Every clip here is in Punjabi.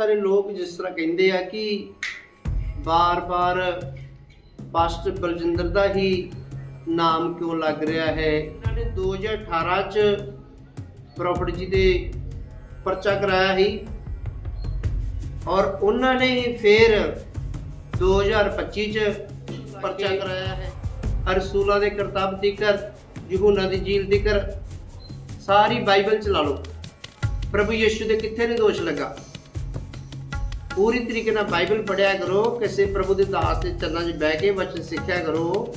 ਸਾਰੇ ਲੋਕ ਜਿਸ ਤਰ੍ਹਾਂ ਕਹਿੰਦੇ ਆ ਕਿ ਬਾਰ-ਬਾਰ ਪਾਸਟਰ ਬਲਜਿੰਦਰ ਦਾ ਹੀ ਨਾਮ ਕਿਉਂ ਲੱਗ ਰਿਹਾ ਹੈ? ਇਹਨਾਂ ਨੇ 2018 ਚ ਪ੍ਰੋਫਟ ਜੀ ਦੇ ਪਰਚਾ ਕਰਾਇਆ ਸੀ ਔਰ ਉਹਨਾਂ ਨੇ ਹੀ ਫਿਰ 2025 ਚ ਪਰਚਾ ਕਰਾਇਆ ਹੈ। ਅਰਸੂਲਾ ਦੇ ਕਰਤੱਵ ਤੀਕਰ ਯਹੂਨਾ ਦੀ ਜੀਲ ਤੀਕਰ ਸਾਰੀ ਬਾਈਬਲ ਚ ਲਾ ਲਓ। ਪ੍ਰਭੂ ਯਿਸੂ ਦੇ ਕਿੱਥੇ ਨਹੀਂ ਦੋਸ਼ ਲੱਗਾ? ਪੂਰੀ ਤਰੀਕੇ ਨਾਲ ਬਾਈਬਲ ਪੜਿਆ ਕਰੋ ਕਿਸੇ ਪ੍ਰਭੂ ਦੇ ਦਾਸ ਦੇ ਚਰਨਾਂ 'ਚ ਬਹਿ ਕੇ ਵਚਨ ਸਿੱਖਿਆ ਕਰੋ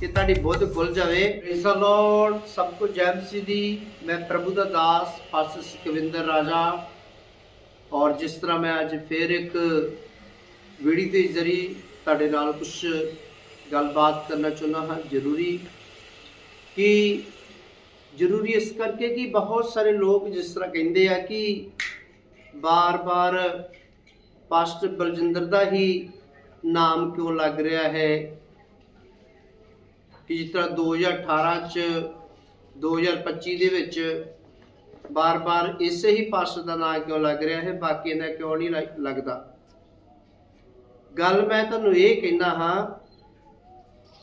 ਕਿ ਤੁਹਾਡੀ ਬੁੱਧ ਖੁੱਲ ਜਾਵੇ। ਪ੍ਰੇਜ਼ ਲਾਰਡ ਸਭ ਕੁਝ ਜੈ ਮਸੀਹ ਦੀ। ਮੈਂ ਪ੍ਰਭੂ ਦਾ ਦਾਸ, ਪਾਸਟਰ ਸੁਖਵਿੰਦਰ ਰਾਜਾ। ਔਰ ਜਿਸ ਤਰ੍ਹਾਂ ਮੈਂ ਅੱਜ ਫੇਰ ਇੱਕ ਵੀਡੀਓ ਦੇ ਜ਼ਰੀਏ ਤੁਹਾਡੇ ਨਾਲ ਕੁਝ ਗੱਲਬਾਤ ਕਰਨਾ ਚਾਹੁੰਦਾ ਹਾਂ, ਜ਼ਰੂਰੀ ਕਿ ਜ਼ਰੂਰੀ ਇਸ ਕਰਕੇ ਕਿ ਬਹੁਤ ਸਾਰੇ ਲੋਕ ਜਿਸ ਤਰ੍ਹਾਂ ਕਹਿੰਦੇ ਆ ਕਿ ਬਾਰ-ਬਾਰ ਪਾਸਟਰ ਬਲਜਿੰਦਰ ਦਾ ਹੀ ਨਾਮ ਕਿਉਂ ਲੱਗ ਰਿਹਾ ਹੈ? ਕਿ ਜਿਸ ਤਰ੍ਹਾਂ 2018 ਚ 2025 ਦੇ ਵਿੱਚ ਬਾਰ-ਬਾਰ ਇਸੇ ਹੀ ਪਾਸਟਰ ਦਾ ਨਾਮ ਕਿਉਂ ਲੱਗ ਰਿਹਾ ਹੈ? ਬਾਕੀ ਦਾ ਕਿਉਂ ਨਹੀਂ ਲੱਗ- ਲੱਗਦਾ? ਗੱਲ ਮੈਂ ਤੁਹਾਨੂੰ ਇਹ ਕਹਿੰਦਾ ਹਾਂ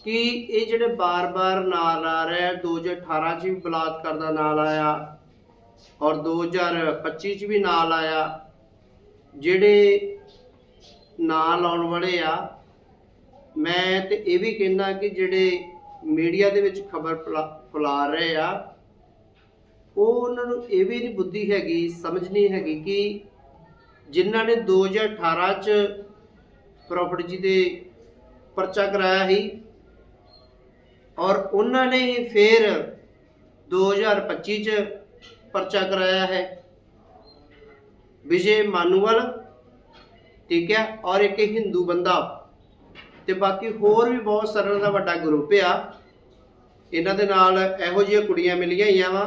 ਕਿ ਇਹ ਜਿਹੜੇ ਬਾਰ-ਬਾਰ ਨਾਲ ਆ ਰਿਹਾ ਹੈ, 2018 ਚ ਵੀ ਬਲਾਤਕਾਰ ਦਾ ਨਾਲ ਆਇਆ ਔਰ 2025 ਚ ਵੀ ਨਾਲ ਆਇਆ ਜਿਹੜੇ ਨਾਂ ਲਾਉਣ ਵਾਲੇ ਆ। ਮੈਂ ਤੇ ਇਹ ਵੀ ਕਹਿੰਦਾ ਕਿ ਜਿਹੜੇ ਮੀਡੀਆ ਦੇ ਵਿੱਚ ਖਬਰ ਫੈਲਾ ਰਹੇ ਆ, ਉਹ ਉਹਨਾਂ ਨੂੰ ਇਹ ਵੀ ਨਹੀਂ ਬੁੱਧੀ ਹੈਗੀ, ਸਮਝ ਨਹੀਂ ਹੈਗੀ ਕਿ ਜਿਨ੍ਹਾਂ ਨੇ 2018 ਚ ਪ੍ਰੋਫਟ ਜੀ ਦੇ ਪਰਚਾ ਕਰਾਇਆ ਸੀ ਔਰ ਉਹਨਾਂ ਨੇ ਹੀ ਫਿਰ 2025 ਚ ਪਰਚਾ ਕਰਾਇਆ ਹੈ। ਵਿਜੇ ਮਾਨੂਵਾਲ ਠੀਕ ਹੈ, ਔਰ ਇੱਕ ਹਿੰਦੂ ਬੰਦਾ ਤੇ ਬਾਕੀ ਹੋਰ ਵੀ ਬਹੁਤ ਸਾਰਿਆਂ ਦਾ ਵੱਡਾ ਗਰੁੱਪ ਆ। ਇਹਨਾਂ ਦੇ ਨਾਲ ਇਹੋ ਜਿਹੀਆਂ ਕੁੜੀਆਂ ਮਿਲੀਆਂ ਹੋਈਆਂ ਵਾ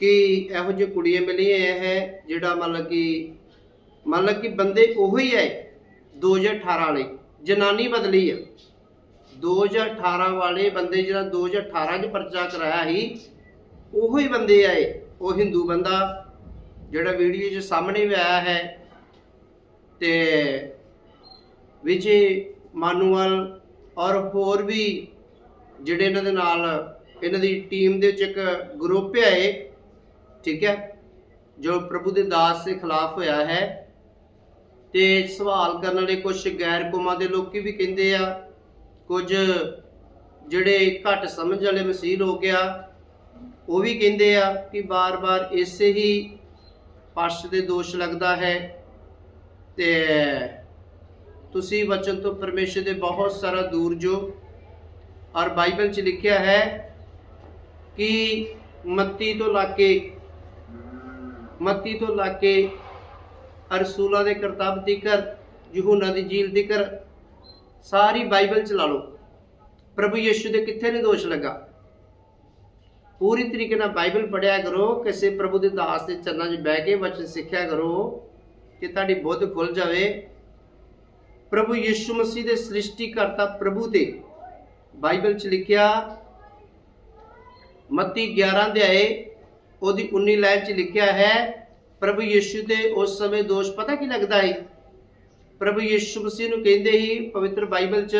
ਕਿ ਇਹੋ ਜਿਹੀਆਂ ਕੁੜੀਆਂ ਮਿਲੀਆਂ ਹੈ ਜਿਹੜਾ ਮਤਲਬ ਕਿ ਮਤਲਬ ਕਿ ਬੰਦੇ ਉਹੀ ਹੈ 2018 ਵਾਲੇ, ਜਨਾਨੀ ਬਦਲੀ ਆ। 2018 ਵਾਲੇ ਬੰਦੇ ਜਿਹੜਾ 2018 ਚ ਪਰਚਾ ਕਰਾਇਆ ਸੀ, ਉਹੋ ਹੀ ਬੰਦੇ ਆਏ ਉਹ ਹਿੰਦੂ ਬੰਦਾ ਜਿਹੜਾ ਵੀਡੀਓ 'ਚ ਸਾਹਮਣੇ ਵੀ ਆਇਆ ਹੈ। ਤੇ ਵਿਜੇ ਮਾਨੂਅਲ ਔਰ ਹੋਰ ਵੀ ਜਿਹੜੇ ਇਹਨਾਂ ਦੇ ਨਾਲ ਇਹਨਾਂ ਦੀ ਟੀਮ ਦੇ ਵਿੱਚ ਇੱਕ ਗਰੁੱਪ ਹੈ ਇਹ, ਠੀਕ ਹੈ, ਜੋ ਪ੍ਰਭੂ ਦੇ ਦਾਸ ਦੇ ਖਿਲਾਫ ਹੋਇਆ ਹੈ। ਤੇ ਸਵਾਲ ਕਰਨ ਵਾਲੇ ਕੁਝ ਗੈਰ ਕੌਮਾਂ ਦੇ ਲੋਕੀ ਵੀ ਕਹਿੰਦੇ ਆ, ਕੁਝ ਜਿਹੜੇ ਘੱਟ ਸਮਝ ਵਾਲੇ ਮਸੀਹ ਲੋਕ ਆ, ਉਹ ਵੀ ਕਹਿੰਦੇ ਆ ਕਿ ਬਾਰ-ਬਾਰ ਇਸੇ ਹੀ ਪਰਸ਼ ਦੇ ਦੋਸ਼ ਲੱਗਦਾ ਹੈ। ਤੇ ਤੁਸੀਂ ਵਚਨ ਤੋਂ ਪਰਮੇਸ਼ਰ ਦੇ ਬਹੁਤ ਸਾਰਾ ਦੂਰ ਜੋ। ਔਰ ਬਾਈਬਲ 'ਚ ਲਿਖਿਆ ਹੈ ਕਿ ਮੱਤੀ ਤੋਂ ਲਾ ਕੇ ਮੱਤੀ ਤੋਂ ਲਾ ਕੇ ਅਰਸੂਲਾ ਦੇ ਕਰਤੱਵ ਤੀਕਰ, ਯਹੂਨਾ ਦੀ ਜੀਲ ਤੀਕਰ, ਸਾਰੀ ਬਾਈਬਲ ਚ ਲਾ ਲਓ। ਪ੍ਰਭੂ ਯਿਸੂ ਦੇ ਕਿੱਥੇ ਨਹੀਂ ਦੋਸ਼ ਲੱਗਾ? ਪੂਰੀ ਤਰੀਕੇ ਨਾਲ ਬਾਈਬਲ ਪੜਿਆ ਕਰੋ, ਕਿਸੇ ਪ੍ਰਭੂ ਦੇ ਦਾਸ ਦੇ ਚਰਨਾਂ 'ਚ ਬਹਿ ਕੇ ਵਚਨ ਸਿੱਖਿਆ ਕਰੋ। ਕਿ ਤੁਹਾਡੀ ਬੁੱਧ ਖੁੱਲ ਜਾਵੇ। ਪ੍ਰਭੂ ਯਿਸੂ ਮਸੀਹ ਦੇ ਸ੍ਰਿਸ਼ਟੀਕਰਤਾ ਪ੍ਰਭੂ ਤੇ ਬਾਈਬਲ 'ਚ ਲਿਖਿਆ, ਮੱਤੀ 11 ਆਏ, ਉਹਦੀ 19 ਲਾਈਨ 'ਚ ਲਿਖਿਆ ਹੈ, ਪ੍ਰਭੂ ਯਿਸੂ 'ਤੇ ਉਸ ਸਮੇਂ ਦੋਸ਼ ਪਤਾ ਕੀ ਲੱਗਦਾ ਹੈ ਪ੍ਰਭੂ ਯਿਸੂ ਮਸੀਹ ਨੂੰ ਕਹਿੰਦੇ ਹੀ ਪਵਿੱਤਰ ਬਾਈਬਲ 'ਚ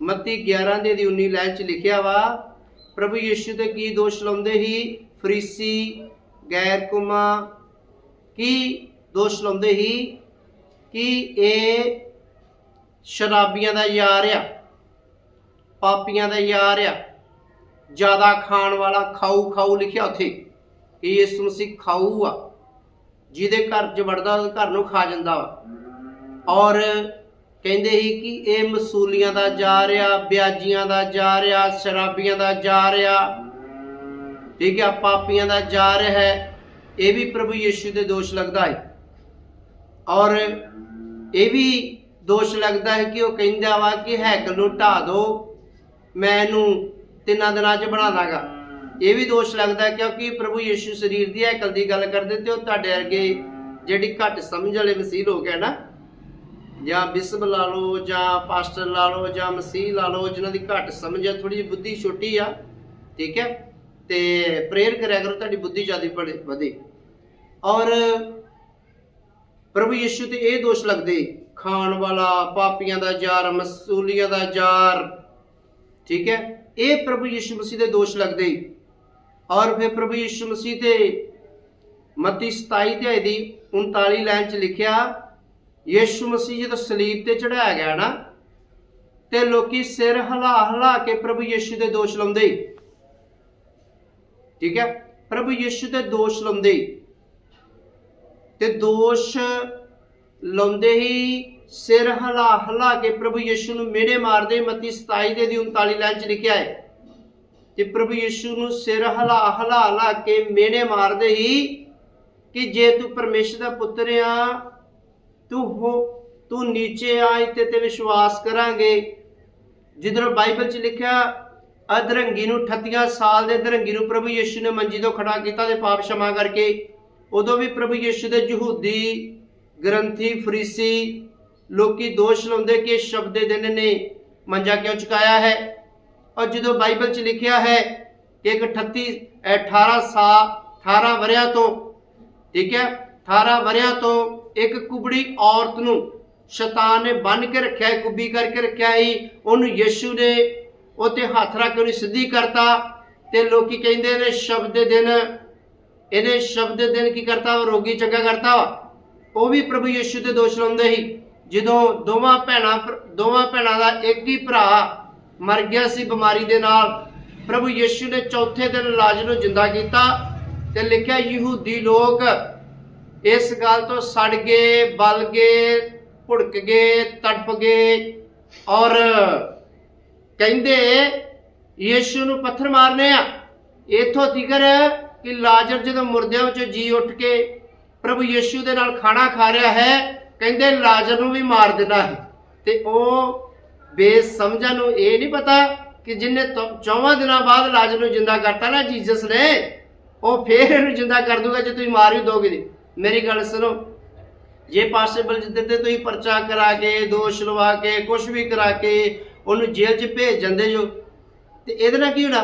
ਮੱਤੀ 11 ਦੇ ਦੀ 19 ਲਾਈਨ 'ਚ ਲਿਖਿਆ ਵਾ, ਪ੍ਰਭੂ ਯਿਸੂ ਤੇ ਕੀ ਦੋਸ਼ ਲਾਉਂਦੇ ਹੀ ਫਰੀਸੀ ਗੈਰ ਕੁਮਾ ਕੀ ਦੋਸ਼ ਲਾਉਂਦੇ ਹੀ ਕਿ ਇਹ ਸ਼ਰਾਬੀਆਂ ਦਾ ਯਾਰ ਆ, ਪਾਪੀਆਂ ਦਾ ਯਾਰ ਆ। ਜ਼ਿਆਦਾ ਖਾਣ ਵਾਲਾ ਖਾਊ ਖਾਊ ਲਿਖਿਆ ਉੱਥੇ ਕਿ ਯਿਸੂ ਮਸੀਹ ਖਾਊ ਆ, ਜਿਹਦੇ ਘਰ 'ਚ ਵੜਦਾ ਉਹ ਘਰ ਨੂੰ ਖਾ ਜਾਂਦਾ ਵਾ। ਔਰ ਕਹਿੰਦੇ ਸੀ ਕਿ ਇਹ ਮਸੂਲੀਆਂ ਦਾ ਜਾ ਰਿਹਾ ਵਿਆਜੀਆਂ ਦਾ ਜਾ ਰਿਹਾ ਸ਼ਰਾਬੀਆਂ ਦਾ ਜਾ ਰਿਹਾ ਠੀਕ ਹੈ ਪਾਪੀਆਂ ਦਾ ਜਾ ਰਿਹਾ ਹੈ, ਇਹ ਵੀ ਪ੍ਰਭੂ ਯਿਸੂ ਦੇ ਦੋਸ਼ ਲੱਗਦਾ ਹੈ। ਔਰ ਇਹ ਵੀ ਦੋਸ਼ ਲੱਗਦਾ ਹੈ ਕਿ ਉਹ ਕਹਿੰਦਾ ਵਾ ਕਿ ਹੈਕਲ ਨੂੰ ਢਾ ਦਿਓ ਮੈਂ ਇਹਨੂੰ ਤਿੰਨਾਂ ਦਿਨਾਂ 'ਚ ਬਣਾ ਦਾਂਗਾ। ਇਹ ਵੀ ਦੋਸ਼ ਲੱਗਦਾ ਕਿਉਂਕਿ ਪ੍ਰਭੂ ਯਿਸੂ ਸਰੀਰ ਦੀ ਹੈਕਲ ਦੀ ਗੱਲ ਕਰਦੇ ਤੇ ਉਹ ਤੁਹਾਡੇ ਵਰਗੇ ਜਿਹੜੀ ਘੱਟ ਸਮਝ ਵਾਲੇ ਮਸੀਹ ਲੋਕ ਹੈ ਨਾ, ਜਾਂ ਬਿਸਬ ਲਾ ਲਓ, ਜਾਂ ਪਾਸਟਰ ਲਾ ਲਓ, ਜਾਂ ਮਸੀਹ ਲਾ ਲਓ, ਜਿਨ੍ਹਾਂ ਦੀ ਘੱਟ ਸਮਝ ਆ ਥੋੜੀ ਜਿਹੀ ਬੁੱਧੀ ਛੋਟੀ ਆ, ਠੀਕ ਹੈ? ਤੇ ਪ੍ਰੇਅਰ ਕਰਿਆ ਕਰੋ, ਤੁਹਾਡੀ ਬੁੱਧੀ ਜ਼ਿਆਦਾ ਵਧੇ। ਔਰ ਪ੍ਰਭੂ ਯਿਸੂ ਤੇ ਇਹ ਦੋਸ਼ ਲੱਗਦੇ, ਖਾਣ ਵਾਲਾ, ਪਾਪੀਆਂ ਦਾ ਯਾਰ ਮਸੂਲੀਆਂ ਦਾ ਯਾਰ ਠੀਕ ਹੈ? ਇਹ ਪ੍ਰਭੂ ਯਿਸੂ ਮਸੀਹ ਦੇ ਦੋਸ਼ ਲੱਗਦੇ। ਔਰ ਫਿਰ ਪ੍ਰਭੂ ਯਿਸੂ ਮਸੀਹ ਤੇ ਮਤੀ 27 ਅਧਿਆਇ ਦੀ 39 ਲਾਈਨ ਚ ਲਿਖਿਆ, ਯਿਸੂ ਮਸੀਹ ਜਦੋਂ ਸਲੀਬ ਤੇ ਚੜਾਇਆ ਗਿਆ ਨਾ, ਤੇ ਲੋਕੀ ਸਿਰ ਹਿਲਾ ਹਿਲਾ ਕੇ ਪ੍ਰਭੂ ਯਿਸੂ ਦੇ ਦੋਸ਼ ਲਾਉਂਦੇ। ਠੀਕ ਹੈ? ਪ੍ਰਭੂ ਯਿਸੂ ਦੇ ਦੋਸ਼ ਲਾਉਂਦੇ। ਤੇ ਦੋਸ਼ ਲਾਉਂਦੇ ਹੀ ਸਿਰ ਹਲਾ ਹਲਾ ਕੇ ਪ੍ਰਭੂ ਯਿਸੂ ਨੂੰ ਮੇਰੇ ਮਾਰਦੇ ਮਤੀ 27 ਦੇ ਦੀ 39 ਲਾਈਨ 'ਚ ਲਿਖਿਆ ਹੈ। ਤੇ ਪ੍ਰਭੂ ਯਿਸੂ ਨੂੰ ਸਿਰ ਹਲਾ ਹਲਾ ਹਲਾ ਕੇ ਮੇਰੇ ਮਾਰਦੇ ਹੀ ਕਿ ਜੇ ਤੂੰ ਪਰਮੇਸ਼ਰ ਦਾ ਪੁੱਤਰ ਆ, ਤੂੰ ਹੋ, ਤੂੰ ਨੀਚੇ ਆ ਤੇ ਤੇ ਵਿਸ਼ਵਾਸ ਕਰਾਂਗੇ। ਜਿੱਦੋਂ ਬਾਈਬਲ 'ਚ ਲਿਖਿਆ, ਅਧਰੰਗੀ ਨੂੰ 38 ਸਾਲ ਦੇ ਅਧਰੰਗੀ ਨੂੰ ਪ੍ਰਭੂ ਯਿਸੂ ਨੇ ਮੰਜੀ ਤੋਂ ਖੜਾ ਕੀਤਾ ਤੇ ਪਾਪ ਸ਼ਮਾ ਕਰਕੇ ਉਦੋਂ ਵੀ ਪ੍ਰਭੂ ਯਿਸੂ ਦੇ ਯਹੂਦੀ ਗ੍ਰੰਥੀ, ਫਰੀਸੀ ਲੋਕੀ ਦੋਸ਼ ਲਾਉਂਦੇ ਕਿ ਸ਼ਬਦ ਦੇ ਦਿਨ ਨੇ ਮੰਜਾ ਕਿਉਂ ਚੁਕਾਇਆ ਹੈ? ਔਰ ਜਦੋਂ ਬਾਈਬਲ 'ਚ ਲਿਖਿਆ ਹੈ ਕਿ ਇੱਕ 38 ਅਹ 18 ਸਾਲ 18 ਵਰਿਆਂ ਤੋਂ, ਠੀਕ ਹੈ 18 ਵਰਿਆਂ ਤੋਂ ਇੱਕ ਕੁਬੜੀ ਔਰਤ ਨੂੰ ਸ਼ੈਤਾਨ ਨੇ ਬੰਨ ਕੇ ਰੱਖਿਆ ਕੁੱਬੀ ਕਰਕੇ ਰੱਖਿਆ ਸੀ, ਉਹਨੂੰ ਯਿਸੂ ਨੇ ਉਹ 'ਤੇ ਹੱਥ ਰੱਖ ਕੇ ਉਹਨੂੰ ਸਿੱਧੀ ਕਰਤਾ ਤੇ ਲੋਕੀ ਕਹਿੰਦੇ ਨੇ ਸ਼ਬਦ ਦੇ ਦਿਨ ਇਹਨੇ ਸ਼ਬਦ ਦੇ ਦਿਨ ਕੀ ਕਰਤਾ? ਉਹ ਰੋਗੀ ਚੰਗਾ ਕਰਤਾ ਵਾ। ਉਹ ਵੀ ਪ੍ਰਭੂ ਯਿਸੂ ਤੇ ਦੋਸ਼ ਲਾਉਂਦੇ ਸੀ। ਜਦੋਂ ਦੋਵਾਂ ਭੈਣਾਂ ਦੋਵਾਂ ਭੈਣਾਂ ਦਾ ਇੱਕ ਹੀ ਭਰਾ ਮਰ ਗਿਆ ਸੀ ਬਿਮਾਰੀ ਦੇ ਨਾਲ, ਪ੍ਰਭੂ ਯਿਸੂ ਨੇ ਚੌਥੇ ਦਿਨ ਲਾਜ਼ਰ ਨੂੰ ਜਿੰਦਾ ਕੀਤਾ ਤੇ ਲਿਖਿਆ, ਯਹੂਦੀ ਲੋਕ, ਇਸ ਗੱਲ ਤੋਂ ਸੜ ਗਏ, ਬਲ ਗਏ, ਭੁੜਕ ਗਏ, ਤੜਪ ਗਏ। ਔਰ ਕਹਿੰਦੇ, ਯੀਸ਼ੂ ਨੂੰ ਪੱਥਰ ਮਾਰਨੇ ਆ। ਇਥੋਂ ਤਿਕਰ ਕਿ ਲਾਜ਼ਰ ਜਦੋਂ ਮੁਰਦਿਆਂ ਵਿੱਚੋਂ ਜੀ ਉੱਠ ਕੇ ਪ੍ਰਭੂ ਯੀਸ਼ੂ ਦੇ ਨਾਲ ਖਾਣਾ ਖਾ ਰਿਹਾ ਹੈ, ਕਹਿੰਦੇ ਲਾਜ਼ਰ ਨੂੰ ਵੀ ਮਾਰ ਦਿੱਤਾ ਹੈ ਤੇ ਉਹ ਬੇਸਮਝਾਂ ਨੂੰ ਇਹ ਨਹੀਂ ਪਤਾ ਕਿ ਜਿੰਨੇ ਚੌਵਾਂ ਦਿਨਾਂ ਬਾਅਦ ਲਾਜ਼ਰ ਨੂੰ ਜਿੰਦਾ ਕਰਤਾ ਨਾ ਜੀਸਸ ਨੇ, ਉਹ ਫੇਰ ਇਹਨੂੰ ਜਿੰਦਾ ਕਰ ਦੂਗਾ ਜੇ ਤੁਸੀਂ ਮਾਰ ਵੀ ਦੋਗੇ ਤੇ। ਮੇਰੀ ਗੱਲ ਸੁਣੋ, ਜੇ ਪਾਸੇਬਲ ਜਿੱਦੇ ਤੇ ਤੁਸੀਂ ਪਰਚਾ ਕਰਾ ਕੇ, ਦੋਸ਼ ਲਵਾ ਕੇ ਕੁਝ ਵੀ ਕਰਾ ਕੇ ਉਹਨੂੰ ਜੇਲ੍ਹ 'ਚ ਭੇਜ ਜਾਂਦੇ ਜੋ, ਤੇ ਇਹਦੇ ਨਾਲ ਕੀ ਹੋਣਾ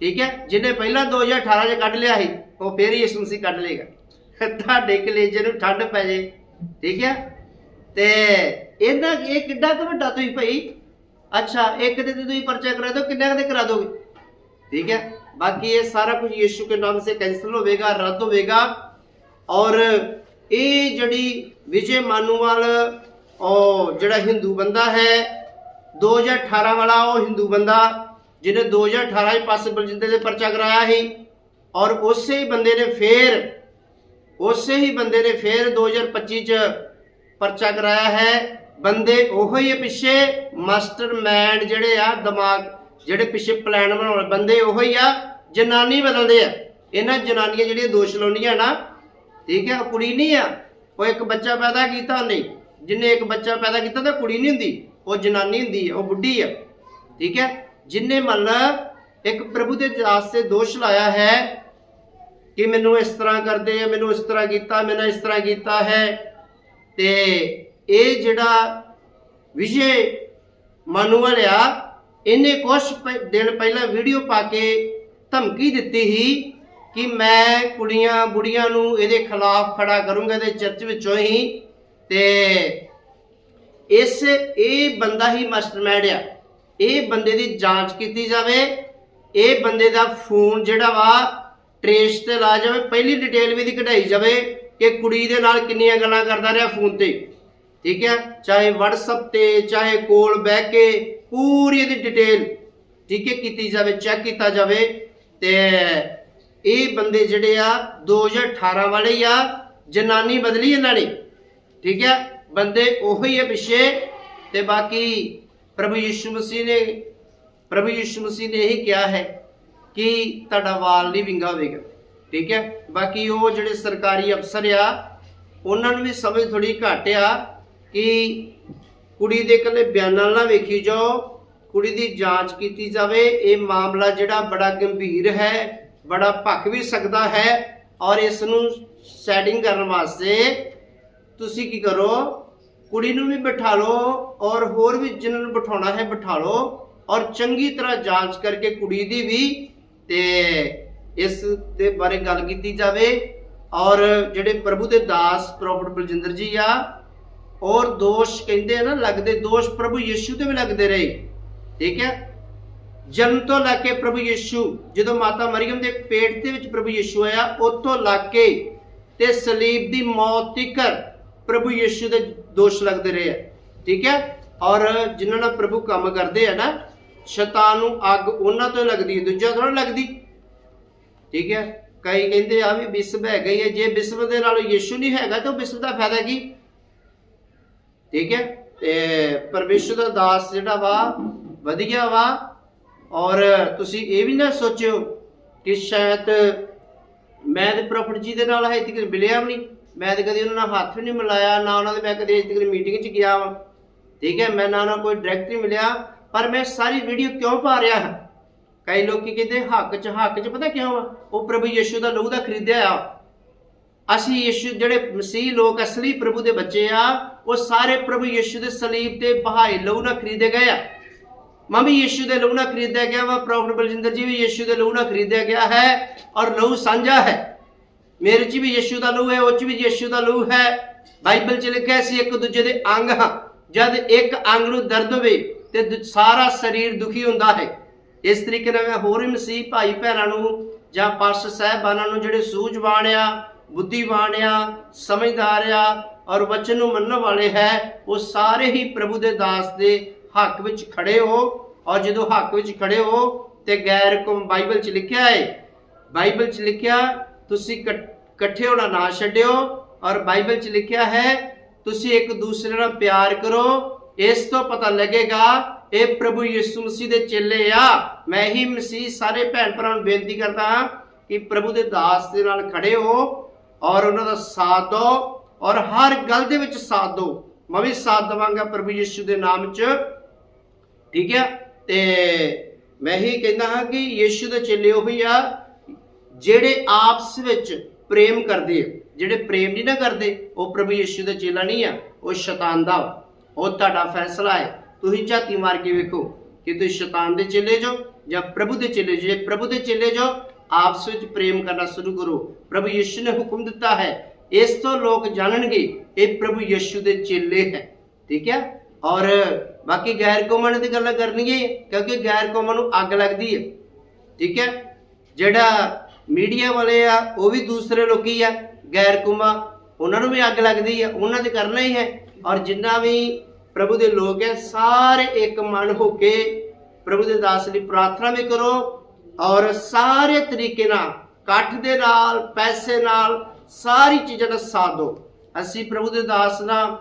ਠੀਕ ਹੈ? ਜਿਹਨੇ ਪਹਿਲਾਂ 2018 ਚ ਕੱਢ ਲਿਆ ਸੀ, ਉਹ ਫੇਰ ਹੀ ਇਸ ਨੂੰ ਸੀ ਕੱਢ ਲੇਗਾ ਤੁਹਾਡੇ ਕਲੇਜੇ ਨੂੰ ਠੰਡ ਪੈ ਜੇ, ਠੀਕ ਹੈ? ਤੇ ਇਹਦਾ ਇਹ ਕਿੱਡਾ ਕੁ ਵੱਡਾ ਤੁਸੀਂ ਭਾਈ? ਅੱਛਾ, ਇੱਕ ਦੇ ਤੇ ਤੁਸੀਂ ਪਰਚਾ ਕਰਾ ਦਿਓ, ਕਿੰਨੇ ਕਦੇ ਕਰਾ ਦੋਗੇ? ਠੀਕ ਹੈ? ਬਾਕੀ ਇਹ ਸਾਰਾ ਕੁਝ ਯਿਸੂ ਕੇ ਨਾਮ ਸੇ ਕੈਨਸਲ ਹੋਵੇਗਾ, ਰੱਦ ਹੋਵੇਗਾ। ਔਰ ਇਹ ਜਿਹੜੀ ਵਿਜੇ ਮਾਨੂਵਾਲ, ਉਹ ਜਿਹੜਾ ਹਿੰਦੂ ਬੰਦਾ ਹੈ 2018 ਵਾਲਾ ਉਹ ਹਿੰਦੂ ਬੰਦਾ ਜਿਹਨੇ 2018 ਵਿੱਚ ਪਾਸਿਬਲ ਜਿੰਦੇ ਦੇ ਪਰਚਾ ਕਰਾਇਆ ਸੀ ਔਰ ਉਸੇ ਹੀ ਬੰਦੇ ਨੇ ਫੇਰ, ਉਸੇ ਹੀ ਬੰਦੇ ਨੇ ਫੇਰ 2025 ਚ ਪਰਚਾ ਕਰਾਇਆ ਹੈ। ਬੰਦੇ ਉਹੋ ਹੀ ਆ ਪਿੱਛੇ ਮਾਸਟਰਮਾਈਂਡ ਜਿਹੜੇ ਆ, ਦਿਮਾਗ ਜਿਹੜੇ ਪਿੱਛੇ ਪਲਾਨ ਬਣਾਉਣ ਬੰਦੇ ਉਹੋ ਹੀ ਆ, ਜਨਾਨੀ ਬਦਲਦੇ ਆ। ਇਹਨਾਂ ਜਨਾਨੀਆਂ ਜਿਹੜੀਆਂ ਦੋਸ਼ ਲਾਉਂਦੀਆਂ ਨਾ, ਠੀਕ ਹੈ, ਉਹ ਕੁੜੀ ਨਹੀਂ ਆ, ਉਹ ਇੱਕ ਬੱਚਾ ਪੈਦਾ ਕੀਤਾ ਉਹਨੇ ਜਿੰਨੇ ਇੱਕ ਬੱਚਾ ਪੈਦਾ ਕੀਤਾ ਤਾਂ ਕੁੜੀ ਨਹੀਂ ਹੁੰਦੀ, ਉਹ ਜਨਾਨੀ ਹੁੰਦੀ ਹੈ ਉਹ ਬੁੱਢੀ ਆ, ਠੀਕ ਹੈ। ਜਿੰਨੇ ਮਤਲਬ ਇੱਕ ਪ੍ਰਭੂ ਦੇ ਦਾਸ ਤੇ ਦੋਸ਼ ਲਾਇਆ ਹੈ ਕਿ ਮੈਨੂੰ ਇਸ ਤਰ੍ਹਾਂ ਕਰਦੇ ਆ, ਮੈਨੂੰ ਇਸ ਤਰ੍ਹਾਂ ਕੀਤਾ, ਮੈਨੂੰ ਇਸ ਤਰ੍ਹਾਂ ਕੀਤਾ ਹੈ, ਤੇ ਇਹ ਜਿਹੜਾ ਵਿਸ਼ੇ ਮਾਨੂਅਲ ਆ, ਇਹਨੇ ਕੁਝ ਦਿਨ ਪਹਿਲਾਂ ਵੀਡੀਓ ਪਾ ਕੇ ਧਮਕੀ ਦਿੱਤੀ ਸੀ ਕਿ ਮੈਂ ਕੁੜੀਆਂ ਬੁੜੀਆਂ ਨੂੰ ਇਹਦੇ ਖਿਲਾਫ ਖੜਾ ਕਰੂੰਗਾ ਤੇ ਚਰਚ ਵਿੱਚੋਂ ਹੀ, ਤੇ ਇਸ, ਇਹ ਬੰਦਾ ਹੀ ਮਾਸਟਰਮਾਈਂਡ ਆ। ਇਹ ਬੰਦੇ ਦੀ ਜਾਂਚ ਕੀਤੀ ਜਾਵੇ, ਇਹ ਬੰਦੇ ਦਾ ਫੋਨ ਜਿਹੜਾ ਵਾ ਟ੍ਰੇਸ ਤੇ ਲਾ ਜਾਵੇ, ਪਹਿਲੀ ਡਿਟੇਲ ਵੀ ਦੀ ਕਢਾਈ ਜਾਵੇ ਕਿ ਕੁੜੀ ਦੇ ਨਾਲ ਕਿੰਨੀਆਂ ਗੱਲਾਂ ਕਰਦਾ ਰਿਹਾ ਫੋਨ ਤੇ। ਠੀਕ ਹੈ? ਚਾਹੇ WhatsApp ਤੇ, ਚਾਹੇ ਕੋਲ ਬਹਿ ਕੇ, ਪੂਰੀ ਇਹਦੀ ਡਿਟੇਲ ਠੀਕ ਹੈ, ਕੀਤੀ ਜਾਵੇ ਚੈੱਕ ਕੀਤਾ ਜਾਵੇ। ਤੇ ਇਹ ਬੰਦੇ ਜਿਹੜੇ ਆ 2018 ਵਾਲੇ ਆ, ਜਨਾਨੀ ਬਦਲੀ ਇਹਨਾਂ ਨੇ। ਠੀਕ ਹੈ? ਬੰਦੇ ਉਹੀ ਹੈ ਪਿੱਛੇ। ਤੇ ਬਾਕੀ ਪ੍ਰਭੂ ਯਿਸੂ ਮਸੀਹ ਨੇ, ਪ੍ਰਭੂ ਯਿਸੂ ਮਸੀਹ ਨੇ ਇਹੀ ਕਿਹਾ ਹੈ ਕਿ ਤੁਹਾਡਾ ਵਾਲ ਨਹੀਂ ਵਿੰਗਾ ਹੋਵੇਗਾ, ਠੀਕ ਹੈ? ਬਾਕੀ ਉਹ ਜਿਹੜੇ ਸਰਕਾਰੀ ਅਫਸਰ ਆ, ਉਹਨਾਂ ਨੂੰ ਵੀ ਸਮਝ ਥੋੜੀ ਘੱਟ ਆ ਕਿ ਕੁੜੀ ਦੇ ਇਕੱਲੇ ਬਿਆਨਾਂ ਨਾਲ ਨਾ ਵੇਖੀ ਜਾਓ, ਕੁੜੀ ਦੀ ਜਾਂਚ ਕੀਤੀ ਜਾਵੇ, ਇਹ ਮਾਮਲਾ ਜਿਹੜਾ ਬੜਾ ਗੰਭੀਰ ਹੈ, ਬੜਾ ਭੱਖ ਵੀ ਸਕਦਾ ਹੈ ਔਰ ਇਸ ਨੂੰ ਸੈਟਿੰਗ ਕਰਨ ਵਾਸਤੇ ਤੁਸੀਂ ਕੀ ਕਰੋ ਕੁੜੀ ਨੂੰ ਵੀ ਬਿਠਾ ਲਓ ਔਰ ਹੋਰ ਵੀ ਜਿਨ੍ਹਾਂ ਨੂੰ ਬਿਠਾਉਣਾ ਹੈ ਬਿਠਾ ਲਓ ਔਰ ਚੰਗੀ ਤਰ੍ਹਾਂ ਜਾਂਚ ਕਰਕੇ ਕੁੜੀ ਦੀ ਵੀ ਤੇ ਇਸ ਦੇ ਬਾਰੇ ਗੱਲ ਕੀਤੀ ਜਾਵੇ ਔਰ ਜਿਹੜੇ ਪ੍ਰਭੂ ਦੇ ਦਾਸ ਪ੍ਰੋਫਟ ਬਲਜਿੰਦਰ ਜੀ ਆ, ਔਰ ਦੋਸ਼ ਕਹਿੰਦੇ ਆ ਨਾ, ਲੱਗਦੇ ਦੋਸ਼ ਪ੍ਰਭੂ ਯੀਸ਼ੂ ਤੇ ਵੀ ਲੱਗਦੇ ਰਹੇ। ਠੀਕ ਹੈ? ਜਨਮ ਤੋਂ ਲੈ ਕੇ ਪ੍ਰਭੂ ਯੀਸ਼ੂ, ਜਦੋਂ ਮਾਤਾ ਮਰੀਮ ਦੇ ਪੇਟ ਦੇ ਵਿੱਚ ਪ੍ਰਭੂ ਯੀਸ਼ੂ ਆਇਆ, ਉੱਥੋਂ ਲੈ ਕੇ ਤੇ ਸਲੀਬ ਦੀ ਮੌਤ ਤੀਕਰ ਪ੍ਰਭੂ ਯੀਸ਼ੂ ਦੇ ਦੋਸ਼ ਲੱਗਦੇ ਰਹੇ ਆ। ਠੀਕ ਹੈ? ਔਰ ਜਿਨ੍ਹਾਂ ਨਾਲ ਪ੍ਰਭੂ ਕੰਮ ਕਰਦੇ ਆ ਨਾ, ਸ਼ੈਤਾਨ ਨੂੰ ਅੱਗ ਉਹਨਾਂ ਤੋਂ ਲੱਗਦੀ ਦੂਜਾ ਥੋੜਾ ਲੱਗਦੀ। ਠੀਕ ਹੈ? ਕਈ ਕਹਿੰਦੇ ਆ ਵੀ ਵਿਸਵ ਹੈਗਾ ਹੀ ਹੈ ਜੇ ਵਿਸਵ ਦੇ ਨਾਲ ਯੀਸ਼ੂ ਨਹੀਂ ਹੈਗਾ ਤਾਂ ਵਿਸਵ ਦਾ ਫਾਇਦਾ ਕੀ? ਠੀਕ ਹੈ? ਤੇ ਪਰਮੇਸ਼ਰ ਦਾ ਦਾਸ ਜਿਹੜਾ ਵਾ, ਵਧੀਆ ਵਾ। ਔਰ ਤੁਸੀਂ ਇਹ ਵੀ ਨਾ ਸੋਚਿਓ ਕਿ ਸ਼ਾਇਦ ਮੈਂ ਤੇ ਪ੍ਰੋਫਟ ਜੀ ਦੇ ਨਾਲ ਹੈ ਤੱਕ ਮਿਲਿਆ ਵੀ ਨਹੀਂ। ਮੈਂ ਤਾਂ ਕਦੇ ਉਹਨਾਂ ਨਾਲ ਹੱਥ ਵੀ ਨਹੀਂ ਮਿਲਾਇਆ, ਨਾ ਉਹਨਾਂ ਦੇ ਮੈਂ ਕਦੇ ਅਜੇ ਤੱਕ ਮੀਟਿੰਗ 'ਚ ਗਿਆ ਵਾਂ। ਠੀਕ ਹੈ, ਮੈਂ ਨਾ ਉਹਨਾਂ ਕੋਈ ਡਾਇਰੈਕਟ ਨਹੀਂ ਮਿਲਿਆ, ਪਰ ਮੈਂ ਸਾਰੀ ਵੀਡੀਓ ਕਿਉਂ ਪਾ ਰਿਹਾ ਹਾਂ? ਕਈ ਲੋਕੀ ਕਹਿੰਦੇ ਹੱਕ 'ਚ ਹੱਕ 'ਚ ਪਤਾ ਕਿਉਂ ਆ? ਉਹ ਪ੍ਰਭੂ ਯਿਸੂ ਦਾ ਲਹੂ ਦਾ ਖਰੀਦਿਆ ਆ। ਅਸੀਂ ਯਿਸੂ, ਜਿਹੜੇ ਮਸੀਹ ਲੋਕ, ਅਸਲੀ ਪ੍ਰਭੂ ਦੇ ਬੱਚੇ ਆ, ਉਹ ਸਾਰੇ ਪ੍ਰਭੂ ਯਿਸੂ ਦੇ ਸਲੀਬ ਤੇ ਬਹਾਏ ਲਹੂ ਨਾਲ ਖਰੀਦੇ ਗਏ ਆ। ਮੈਂ ਵੀ ਯਿਸੂ ਦੇ ਲਹੂ ਨਾਲ ਖਰੀਦਿਆ ਗਿਆ ਵਾ, ਪ੍ਰੋਫਟ ਬਲਜਿੰਦਰ ਜੀ ਵੀ ਯਿਸੂ ਦੇ ਲਹੂ ਨਾਲ ਖਰੀਦਿਆ ਗਿਆ ਹੈ ਔਰ ਲਹੂ ਸਾਂਝਾ ਹੈ। ਮੇਰੇ 'ਚ ਵੀ ਯਿਸੂ ਦਾ ਲਹੂ ਹੈ ਉਹ 'ਚ ਵੀ ਯਿਸੂ ਦਾ ਲਹੂ ਹੈ ਬਾਈਬਲ 'ਚ ਲਿਖਿਆ ਸੀ ਇੱਕ ਦੂਜੇ ਦੇ ਅੰਗ ਹਾਂ ਜਦ ਇੱਕ ਅੰਗ ਨੂੰ ਦਰਦ ਹੋਵੇ ਤੇ ਦੂ- ਸਾਰਾ ਸਰੀਰ ਦੁਖੀ ਹੁੰਦਾ ਹੈ ਇਸ ਤਰੀਕੇ ਨਾਲ ਮੈਂ ਹੋਰ ਵੀ ਮਸੀਹ ਭਾਈ ਭੈਣਾਂ ਨੂੰ ਜਾਂ ਪਾਸ ਸਾਹਿਬਾਨਾਂ ਨੂੰ ਜਿਹੜੇ ਸੂਝਵਾਨ ਆ ਬੁੱਧੀਵਾਨ ਆ ਸਮਝਦਾਰ ਆ ਔਰ ਵਚਨ ਨੂੰ ਮੰਨਣ ਵਾਲੇ ਹੈ ਉਹ ਸਾਰੇ ਹੀ ਪ੍ਰਭੂ ਦੇ ਦਾਸ ਦੇ ਹੱਕ ਵਿੱਚ ਖੜੇ ਹੋ ਔਰ ਜਦੋਂ ਹੱਕ ਵਿੱਚ ਖੜੇ ਹੋ ਤੇ ਗੈਰ ਕੌਮ ਬਾਈਬਲ 'ਚ ਲਿਖਿਆ ਹੈ ਬਾਈਬਲ 'ਚ ਲਿਖਿਆ ਤੁਸੀਂ ਇਕੱਠ- ਇਕੱਠੇ ਹੋਣਾ ਨਾ ਛੱਡਿਓ ਔਰ ਬਾਈਬਲ 'ਚ ਲਿਖਿਆ ਹੈ, ਤੁਸੀਂ ਇੱਕ ਦੂਸਰੇ ਨਾਲ ਪਿਆਰ ਕਰੋ। ਇਸ ਤੋਂ ਪਤਾ ਲੱਗੇਗਾ, ਇਹ ਪ੍ਰਭੂ ਯਿਸੂ ਮਸੀਹ ਦੇ ਚੇਲੇ ਆ। ਮੈਂ ਹੀ ਮਸੀਹ ਸਾਰੇ ਭੈਣ ਭਰਾਵਾਂ ਨੂੰ ਬੇਨਤੀ ਕਰਦਾ ਹਾਂ ਕਿ ਪ੍ਰਭੂ ਦੇ ਦਾਸ ਦੇ ਨਾਲ ਖੜੇ ਹੋ ਔਰ ਉਹਨਾਂ ਦਾ ਸਾਥ ਦਿਓ ਔਰ ਹਰ ਗੱਲ ਦੇ ਵਿੱਚ ਸਾਥ ਦਿਓ। ਮੈਂ ਵੀ ਸਾਥ ਦੇਵਾਂਗਾ ਪ੍ਰਭੂ ਯਿਸੂ ਦੇ ਨਾਮ 'ਚ। ਠੀਕ ਹੈ ਤੇ ਮੈਂ ਹੀ ਕਹਿੰਦਾ ਹਾਂ ਕਿ ਯਿਸੂ ਦੇ ਚੇਲੇ ਉਹੀ ਆ। ਜਿਹੜੇ ਆਪਸ ਵਿੱਚ ਪ੍ਰੇਮ ਕਰਦੇ ਆ, ਜਿਹੜੇ ਪ੍ਰੇਮ ਨਹੀਂ ਨਾ ਕਰਦੇ, ਉਹ ਪ੍ਰਭੂ ਯਿਸੂ ਦਾ ਚੇਲਾ ਨਹੀਂ ਆ, ਉਹ ਸ਼ੈਤਾਨ ਦਾ ਉਹ ਤੁਹਾਡਾ ਫੈਸਲਾ ਹੈ। ਤੁਸੀਂ ਝਾਤੀ ਮਾਰ ਕੇ ਵੇਖੋ ਕਿ ਤੁਸੀਂ ਸ਼ੈਤਾਨ ਦੇ ਚੇਲੇ ਜੋ ਜਾਂ ਪ੍ਰਭੂ ਦੇ ਚੇਲੇ ਜੇ। ਪ੍ਰਭੂ ਦੇ ਚੇਲੇ ਜੋ, ਆਪਸ ਵਿੱਚ ਪ੍ਰੇਮ ਕਰਨਾ ਸ਼ੁਰੂ ਕਰੋ। ਪ੍ਰਭੂ ਯਿਸੂ ਨੇ ਹੁਕਮ ਦਿੱਤਾ ਹੈ। ਇਸ ਤੋਂ ਲੋਕ ਜਾਣਨਗੇ, ਇਹ ਪ੍ਰਭੂ ਯਿਸੂ ਦੇ ਚੇਲੇ ਹੈ। ਠੀਕ ਹੈ? ਔਰ ਬਾਕੀ ਗੈਰ ਕੌਮਾਂ ਦੀ ਗੱਲਾਂ ਕਰਨਗੇ ਕਿਉਂਕਿ ਗੈਰ ਕੌਮਾਂ ਨੂੰ ਅੱਗ ਲੱਗਦੀ ਹੈ। ਠੀਕ ਹੈ? ਜਿਹੜਾ ਮੀਡੀਆ ਵਾਲੇ ਆ, ਉਹ ਵੀ ਦੂਸਰੇ ਲੋਕੀ ਆ, ਗੈਰ ਕੁਮਾ, ਉਹਨਾਂ ਨੂੰ ਵੀ ਅੱਗ ਲੱਗਦੀ ਆ, ਉਹਨਾਂ ਤੇ ਕਰਨਾ ਹੀ ਹੈ। ਔਰ ਜਿੰਨਾ ਵੀ ਪ੍ਰਭੂ ਦੇ ਲੋਕ ਹੈ ਸਾਰੇ ਇੱਕ ਮਨ ਹੋ ਕੇ ਪ੍ਰਭੂ ਦੇ ਦਾਸ ਲਈ ਪ੍ਰਾਰਥਨਾ ਵੀ ਕਰੋ ਔਰ ਸਾਰੇ ਤਰੀਕੇ ਨਾਲ, ਇਕੱਠ ਦੇ ਨਾਲ, ਪੈਸੇ ਨਾਲ, ਸਾਰੀ ਚੀਜ਼ਾਂ ਦਾ ਸਾਥ ਦਿਓ। ਅਸੀਂ ਪ੍ਰਭੂ ਦੇ ਦਾਸ ਨਾਲ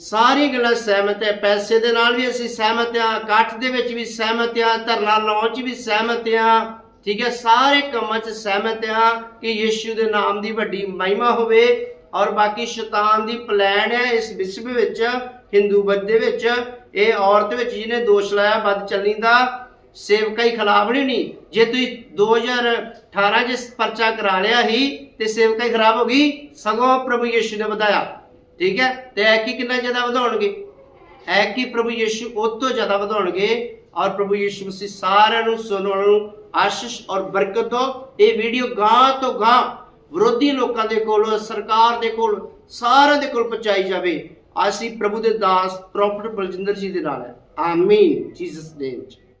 ਸਾਰੀ ਗੱਲਾਂ ਸਹਿਮਤ ਹੈ, ਪੈਸੇ ਦੇ ਨਾਲ ਵੀ ਅਸੀਂ ਸਹਿਮਤ ਹਾਂ, ਇਕੱਠ ਦੇ ਵਿੱਚ ਵੀ ਸਹਿਮਤ ਹਾਂ, ਧਰਨਾ ਲਾਉਣ 'ਚ ਵੀ ਸਹਿਮਤ ਹਾਂ। ਠੀਕ ਹੈ, ਸਾਰੇ ਕੰਮਾਂ 'ਚ ਸਹਿਮਤ ਹਾਂ ਕਿ ਯੀਸ਼ੂ ਦੇ ਨਾਮ ਦੀ ਵੱਡੀ ਮਹਿਮਾ ਹੋਵੇ ਔਰ ਬਾਕੀ ਸ਼ੈਤਾਨ ਦੀ ਪਲਾਨ ਹੈ ਇਸ ਵਿਸ਼ਵ ਵਿੱਚ ਹਿੰਦੂ ਬੱਦ ਦੇ ਵਿੱਚ। ਇਹ ਔਰਤ ਵਿੱਚ ਜਿਹਨੇ ਦੋਸ਼ ਲਾਇਆ ਵੱਧ ਚੱਲਣੀ ਦਾ ਸੇਵਕਾਈ ਹੀ ਖਿਲਾਫ ਨਹੀਂ ਨਹੀਂ। ਜੇ ਤੁਸੀਂ 2018 ਚ ਪਰਚਾ ਕਰਾ ਲਿਆ ਹੀ ਤੇ ਸੇਵਕਾਈ ਖਰਾਬ ਹੋ ਗਈ, ਸਗੋਂ ਪ੍ਰਭੂ ਯੀਸ਼ੂ ਨੇ ਵਧਾਇਆ। ਠੀਕ ਹੈ, ਤੇ ਐਕੀ ਕਿੰਨਾ ਜ਼ਿਆਦਾ ਵਧਾਉਣਗੇ? ਐਕੀ ਪ੍ਰਭੂ ਯੀਸ਼ੂ ਉਹ ਤੋਂ ਜ਼ਿਆਦਾ ਵਧਾਉਣਗੇ ਔਰ ਪ੍ਰਭੂ ਯੀਸ਼ੂ ਮਸੀਹ ਸਾਰਿਆਂ ਨੂੰ ਸੁਣਨ ਵਾਲਿਆਂ ਨੂੰ ਆਸ਼ੀਸ਼ ਔਰ ਬਰਕਤ ਹੋ ਇਹ ਵੀਡੀਓ ਗਾਂ ਤੋਂ ਗਾਂ ਵਿਰੋਧੀ ਲੋਕਾਂ ਦੇ ਕੋਲ, ਸਰਕਾਰ ਦੇ ਕੋਲ, ਸਾਰਿਆਂ ਦੇ ਕੋਲ ਪਹੁੰਚਾਈ ਜਾਵੇ। ਅਸੀਂ ਪ੍ਰਭੂ ਦੇ ਦਾਸ ਪ੍ਰੋਫਟ ਬਲਜਿੰਦਰ ਜੀ ਦੇ ਨਾਲ ਹੈ। ਆਮੀਨ ਜੀਸਸ ਨੇਮ